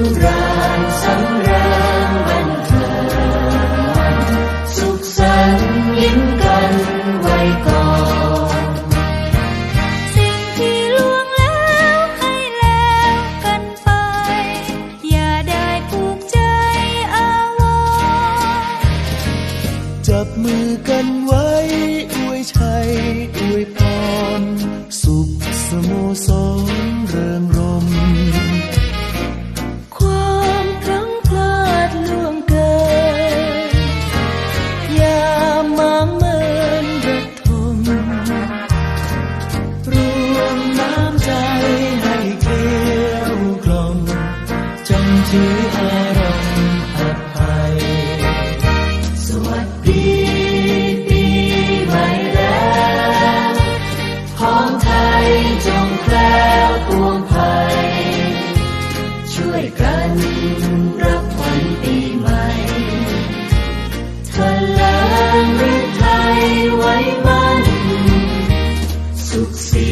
ำราญสำราญบันเทิงสุขสันต์ยิ้มกันไว้ก่อน สิ่งที่ล่วงแล้วให้แล้วกันไป อย่าได้ผูกใจอาวรณ์จับมือกันไว้อวยชัยอวยพร จำถืออารมณ์อภัย สวัสดีปีใหม่แล้วของไทยจงแคล้วปวงภัย ช่วยกันรับขวัญปีใหม่ทะเถลิงฤทัยไว้มันสุขสี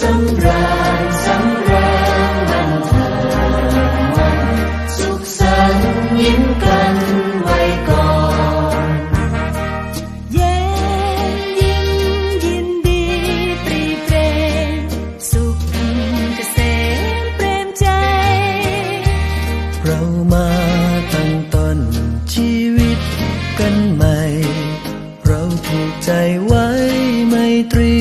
สำราญสำราญบันเทิงวันสุขสันต์ยิ้มกันไว้ก่อน เย็นยิ้มยินดีปรีเปรมสุขเกษมเปรมใจ เรามาตั้งต้นชีวิตกันใหม่ เราผูกใจไว้ไมตรี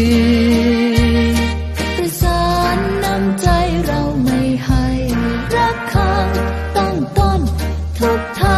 Look.